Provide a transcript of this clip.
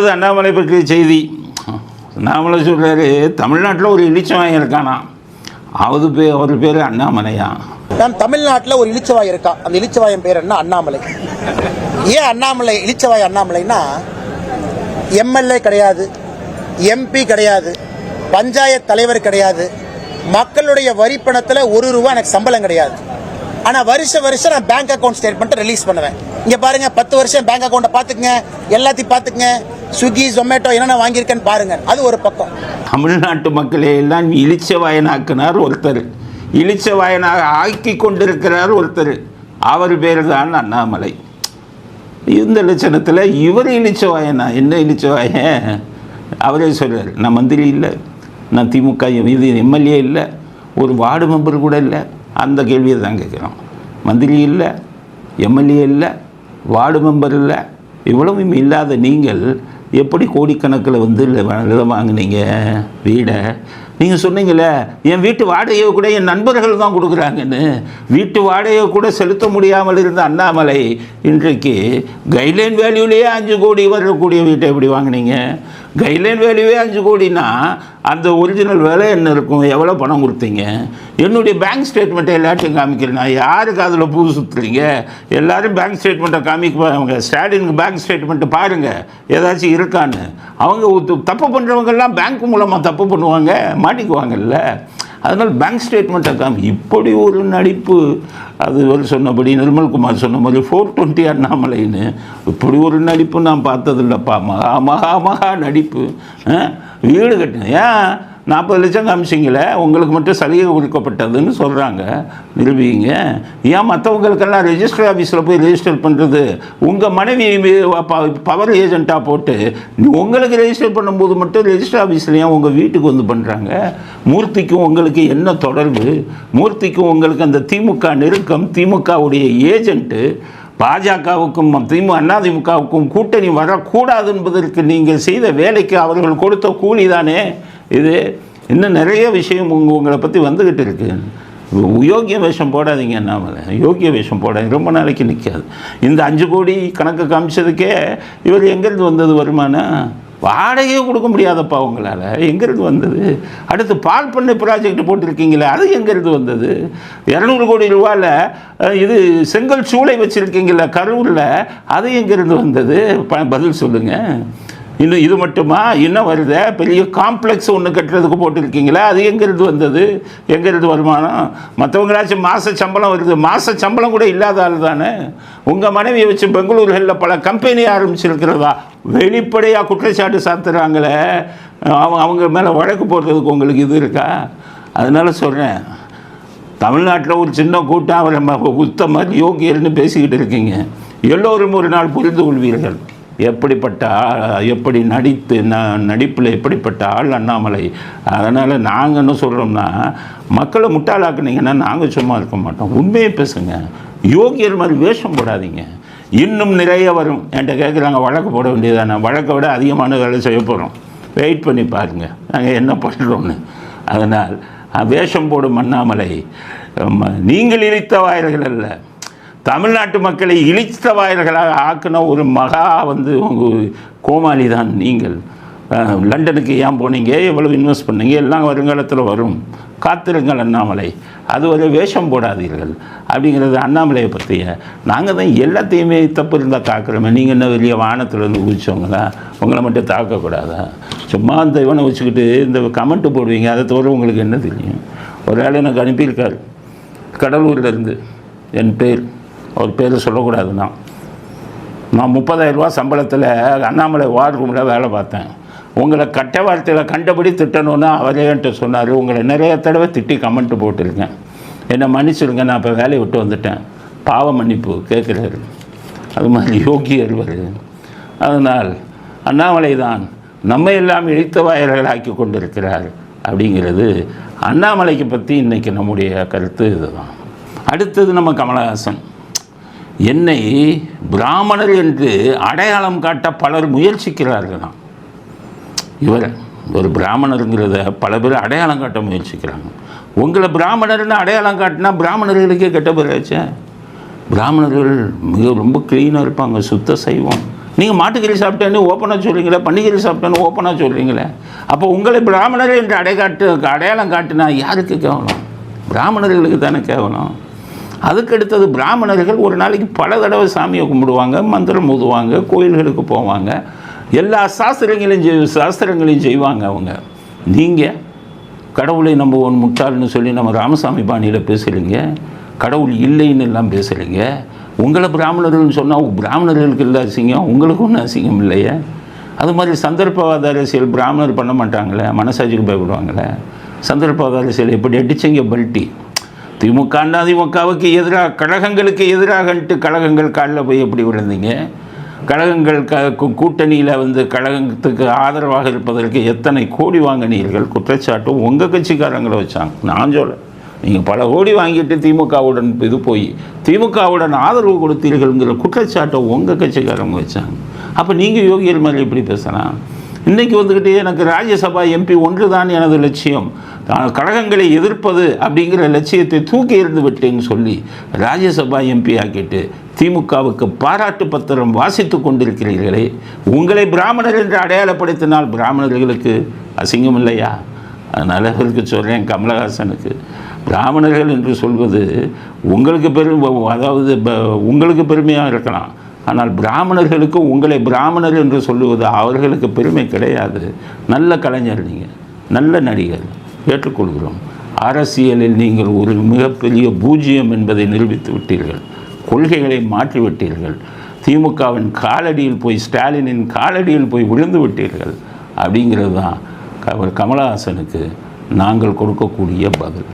அடுத்தது அண்ணாமலை பற்றிய செய்தி. அண்ணாமலை சொல்கிறாரு தமிழ்நாட்டில் ஒரு இளிச்சவாயன் இருக்கானா அவது பேர் அவர் பேர் அண்ணாமலையா? நான் தமிழ்நாட்டில் ஒரு இளிச்சவாய் இருக்கா அந்த இளிச்சவாயன் பேர் என்ன? அண்ணாமலை. ஏன் அண்ணாமலை இழிச்சவாய் அண்ணாமலைன்னா எம்எல்ஏ கிடையாது எம்பி கிடையாது பஞ்சாயத்து தலைவர் கிடையாது மக்களுடைய வரி பணத்தில் ஒரு ரூபா எனக்கு சம்பளம் கிடையாது. ஆனால் வருஷ வருஷம் நான் பேங்க் அக்கௌண்ட் ஸ்டேட்மெண்ட்டை ரிலீஸ் பண்ணுவேன். இங்கே பாருங்கள் பத்து வருஷம் பேங்க் அக்கௌண்ட்டை பார்த்துக்குங்க எல்லாத்தையும் பார்த்துக்குங்க. ஸ்விக்கி ஜொமேட்டோ என்னென்ன வாங்கியிருக்கேன்னு பாருங்கள் அது ஒரு பக்கம். தமிழ்நாட்டு மக்களை எல்லாம் இளிச்சவாயனாக்கினார் ஒருத்தர். இளிச்சவாயனாக ஆக்கி கொண்டிருக்கிறார் ஒருத்தர். அவர் பேர் தான் அண்ணாமலை. இந்த லட்சணத்தில் இவர் இளிச்சவாயனா என்ன இளிச்சவாயன் அவரே சொல்கிறார் நான் மந்திரி இல்லை. நான் திமுக இது எம்எல்ஏ இல்லை. ஒரு வார்டு மெம்பர் கூட இல்லை. அந்த கேள்வியை தான் கேட்குறோம். மந்திரி இல்லை எம்எல்ஏ இல்லை வார்டு மெம்பர் இல்லை. இவ்வளவும் இல்லாத நீங்கள் எப்படி கோடிக்கணக்கில் வந்து இதை வாங்கினீங்க? வீடை? நீங்கள் சொன்னீங்களே என் வீட்டு வாடகையை கூட என் நண்பர்கள் தான் கொடுக்குறாங்கன்னு. வீட்டு வாடகையை கூட செலுத்த முடியாமல் இருந்த அண்ணாமலை இன்றைக்கு கைட்லைன் வேல்யூலேயே அஞ்சு கோடி வரக்கூடிய வீட்டை எப்படி வாங்கினீங்க? கைட்லைன் வேல்யூவே அஞ்சு கோடினா அந்த ஒரிஜினல் விலை என்ன இருக்கும்? எவ்வளோ பணம் கொடுத்தீங்க? என்னுடைய பேங்க் ஸ்டேட்மெண்ட்டை எல்லாத்தையும் காமிக்கிறேன். யாருக்கு அதில் பூ சுற்றுறீங்க எல்லோரும் பேங்க் ஸ்டேட்மெண்ட்டை காமிக்குவாங்க ஸ்டாலினுக்கு பேங்க் ஸ்டேட்மெண்ட்டை பாருங்கள் ஏதாச்சும் இருக்கான்னு. அவங்க தப்பு பண்ணுறவங்கெல்லாம் பேங்க் மூலமாக தப்பு பண்ணுவாங்க. மாட்டிக்குவாங்கல்ல? அதனால் பேங்க் ஸ்டேட்மெண்ட்டை காமி இப்படி ஒரு நடிப்பு அது ஒரு சொன்னபடி நிர்மல்குமார் சொன்ன மாதிரி ஃபோர் டுவெண்ட்டி அண்ணாமலைன்னு இப்படி ஒரு நடிப்பு நான் பார்த்ததில்லப்பா. மகா மகா மகா நடிப்பு. ஆ? வீடு கட்டினேன் ஏன்? நாற்பது லட்சம் காமிச்சிங்களே உங்களுக்கு மட்டும் சலுகை கொடுக்கப்பட்டதுன்னு சொல்கிறாங்க நிரூபிங்க ஏன் மற்றவங்களுக்கெல்லாம் ரெஜிஸ்டர் ஆஃபீஸில் போய் ரெஜிஸ்டர் பண்ணுறது உங்கள் மனைவி பவர் ஏஜெண்ட்டாக போட்டு உங்களுக்கு ரெஜிஸ்டர் பண்ணும்போது மட்டும் ரெஜிஸ்டர் ஆஃபீஸில் ஏன் உங்கள் வீட்டுக்கு வந்து பண்ணுறாங்க மூர்த்திக்கும் உங்களுக்கு என்ன தொடர்பு? மூர்த்திக்கும் உங்களுக்கு அந்த திமுக நெருக்கம் திமுகவுடைய ஏஜென்ட்டு பாஜகவுக்கும் திமு அதிமுகவுக்கும் கூட்டணி வரக்கூடாது என்பதற்கு நீங்கள் செய்த வேலைக்கு அவர்கள் கொடுத்த கூலி தானே இது? இன்னும் நிறைய விஷயம் உங்கள் உங்களை பற்றி வந்துக்கிட்டு இருக்கு. யோகிய வேஷம் போடாதீங்க அண்ணாமலை யோகிய வேஷம் போடாதீங்க ரொம்ப நாளைக்கு நிற்காது இந்த அஞ்சு கோடி கணக்கு காமிச்சதுக்கே இவர் எங்கேருந்து வந்தது வருமானம்? வாடகையே கொடுக்க முடியாதப்பா உங்களால். எங்கேருந்து வந்தது? அடுத்து பால் பண்ணை ப்ராஜெக்ட் போட்டிருக்கீங்களே அது எங்கேருந்து வந்தது? இரநூறு கோடி ரூபாயில் இது செங்கல் சூளை வச்சுருக்கீங்களே கரூரில் அது எங்கேருந்து வந்தது? ப- பதில் சொல்லுங்கள் இன்னும் இது மட்டுமா? இன்னும் வருத? பெரிய காம்ப்ளெக்ஸ் ஒன்று கட்டுறதுக்கு போட்டிருக்கீங்களா? அது எங்கேருந்து வந்தது? எங்கேருந்து வருமானம்? மற்றவங்களாச்சும் மாத சம்பளம் வருது. மாத சம்பளம் கூட இல்லாத ஆள் தானே. உங்கள் மனைவியை வச்சு பெங்களூர்களில் பல கம்பெனி ஆரம்பிச்சிருக்கிறதா? வெளிப்படையாக குற்றச்சாட்டு சாத்துறாங்களே. அவங்க அவங்க மேலே வழக்கு போடுறதுக்கு உங்களுக்கு இது இருக்கா? அதனால் சொல்கிறேன் தமிழ்நாட்டில் ஒரு சின்ன கூட்டம் அவரை ம- உத்தமர் யோகியர்னு பேசிக்கிட்டு இருக்கீங்க. எல்லோரும் ஒரு நாள் புரிந்து கொள்வீர்கள். எப்படிப்பட்ட எப்படி நடித்து ந நடிப்பில் எப்படிப்பட்ட ஆள் அண்ணாமலை? அதனால் நாங்கள் என்ன சொல்கிறோம்னா மக்களை முட்டாளாக்குனீங்கன்னா நாங்கள் சும்மா இருக்க மாட்டோம். உண்மையை பேசுங்க. யோகியர் மாதிரி வேஷம் போடாதீங்க. இன்னும் நிறைய வரும். என்கிட்ட கேட்குறாங்க வழக்கு போட வேண்டியதானே. வழக்கை விட அதிகமான வேலை செய்ய போகிறோம் வெயிட் பண்ணி பாருங்கள் நாங்கள் என்ன பண்ணுறோன்னு அதனால் வேஷம் போடும் அண்ணாமலை நீங்கள் இழித்த வாயில்கள் அல்ல. தமிழ்நாட்டு மக்களை இழித்த ஆக்கின ஒரு மகா வந்து உங்கள் கோமாளி தான் நீங்கள். லண்டனுக்கு ஏன் போனீங்க? எவ்வளவு இன்வெஸ்ட் பண்ணீங்க? எல்லாம் வருங்காலத்தில் வரும். காத்திருங்கள் அண்ணாமலை. அது ஒரு வேஷம் போடாதீர்கள். அப்படிங்கிறது அண்ணாமலையை பற்றிய நாங்கள் தான் எல்லாத்தையுமே தப்பு இருந்தால் தாக்குறோமே. நீங்கள் என்ன வெளியே வானத்துலேருந்து குதிச்சவங்களா? உங்களை மட்டும் தாக்கக்கூடாதா? சும்மா அந்த இவனை வச்சுக்கிட்டு இந்த கமெண்ட்டு போடுவீங்க. அதை தவிர உங்களுக்கு என்ன தெரியும்? ஒரு ஆள் எனக்கு அனுப்பியிருக்கார். கடலூர்லேருந்து என் பேர் அவர் பேர் சொல்லக்கூடாது நான். நான் முப்பதாயிரரூபா சம்பளத்தில் அண்ணாமலை வார்டு ரூமில் வேலை பார்த்தேன். உங்களை கட்ட வார்த்தையில் கண்டபடி திட்டணும்னு அவரேன்ட்டு சொன்னார்? உங்களை நிறைய தடவை திட்டி கமெண்ட் போட்டிருக்கேன். என்னை மன்னிச்சிடுங்க நான் இப்போ வேலையை விட்டு வந்துட்டேன். பாவ மன்னிப்பு கேட்குறாரு அது மாதிரி யோகியர் வருது அதனால் அண்ணாமலை தான் நம்ம எல்லாம் இழித்த வாயர்களாக்கி கொண்டிருக்கிறார் அப்படிங்கிறது அண்ணாமலைக்கு பற்றி இன்றைக்கி நம்முடைய கருத்து இதுதான். அடுத்தது நம்ம கமலஹாசன். என்னை பிராமணர் என்று அடையாளம் காட்ட பலர் முயற்சிக்கிறார்களாம். இவர் ஒரு பிராமணருங்கிறத பல பேர் அடையாளம் காட்ட முயற்சிக்கிறாங்க. உங்களை பிராமணர்னு அடையாளம் காட்டினா பிராமணர்களுக்கே கெட்ட பேராச்சே பிராமணர்கள் மிக ரொம்ப க்ளீனாக இருப்பாங்க சுத்த செய்வோம் நீங்கள் மாட்டுக்கறி சாப்பிட்டேன்னு ஓப்பனாக சொல்கிறீங்களே பன்னிக்கறி சாப்பிட்டேன்னு ஓப்பனாக சொல்கிறீங்களே அப்போ உங்களை பிராமணர் என்று அடைகாட்டு அடையாளம் காட்டினா யாருக்கு கேவலம்? பிராமணர்களுக்கு தானே கேவலம்? அதுக்கு அடுத்தது பிராமணர்கள் ஒரு நாளைக்கு பல தடவை சாமியை கும்பிடுவாங்க மந்திரம் ஊதுவாங்க கோயில்களுக்கு போவாங்க. எல்லா சாஸ்திரங்களையும் செய் சாஸ்திரங்களையும் செய்வாங்க அவங்க. நீங்கள் கடவுளை நம்ம ஒன்று முட்டாள்னு சொல்லி நம்ம ராமசாமி பாணியில் பேசுகிறீங்க கடவுள் இல்லைன்னு எல்லாம் பேசுகிறீங்க உங்களை பிராமணர்கள்னு சொன்னால் பிராமணர்களுக்கு இல்லை அசிங்கம் உங்களுக்கு ஒன்றும் அசிங்கம் இல்லையே. அது மாதிரி சந்தர்ப்பவாத அரசியல் பிராமணர் பண்ண மாட்டாங்களே மனசாட்சிக்கு பயப்படுவாங்களே. சந்தர்ப்பவாத அரசியல் எப்படி அடிச்சீங்க பல்ட்டி. திமுக அதிமுகவுக்கு எதிராக கழகங்களுக்கு எதிராகன்ட்டு கழகங்கள் காலில் போய் எப்படி விழுந்தீங்க? கழகங்கள் க கூட்டணியில் வந்து கழகத்துக்கு ஆதரவாக இருப்பதற்கு எத்தனை கோடி வாங்கினீர்கள்? குற்றச்சாட்டும் உங்கள் கட்சிக்காரங்களை வச்சாங்க. நான் சொல்ல நீங்கள் பல கோடி வாங்கிட்டு திமுகவுடன் இது போய் திமுகவுடன் ஆதரவு கொடுத்தீர்கள்ங்கிற குற்றச்சாட்டை உங்கள் கட்சிக்காரங்க வச்சாங்க. அப்போ நீங்கள் யோகியர் மாதிரி எப்படி பேசலாம்? இன்றைக்கி வந்துக்கிட்டு எனக்கு ராஜ்யசபா எம்பி ஒன்று தான் எனது லட்சியம். கழகங்களை எதிர்ப்பது அப்படிங்கிற லட்சியத்தை தூக்கி எறிந்து விட்டேன்னு சொல்லி ராஜ்யசபா எம்பி ஆக்கிட்டு திமுகவுக்கு பாராட்டு பத்திரம் வாசித்து கொண்டிருக்கிறீர்களே. உங்களை பிராமணர் என்று அடையாளப்படுத்தினால் பிராமணர்களுக்கு அசிங்கம் இல்லையா? அதனால் அவருக்கு சொல்கிறேன் கமலஹாசனுக்கு. பிராமணர்கள் என்று சொல்வது உங்களுக்கு பெரும் அதாவது ப- உங்களுக்கு பெருமையாக இருக்கலாம். ஆனால் பிராமணர்களுக்கு உங்களை பிராமணர் என்று சொல்லுவது அவர்களுக்கு பெருமை கிடையாது. நல்ல கலைஞர் நீங்கள் நல்ல நடிகர். ஏற்றுக்கொள்கிறோம் அரசியலில் நீங்கள் ஒரு மிகப்பெரிய பூஜ்ஜியம் என்பதை நிரூபித்து விட்டீர்கள். கொள்கைகளை மாற்றிவிட்டீர்கள் திமுகவின் காலடியில் போய் ஸ்டாலினின் காலடியில் போய் விழுந்து விட்டீர்கள். அப்படிங்கிறது தான் கமலஹாசனுக்கு நாங்கள் கொடுக்கக்கூடிய பதில்.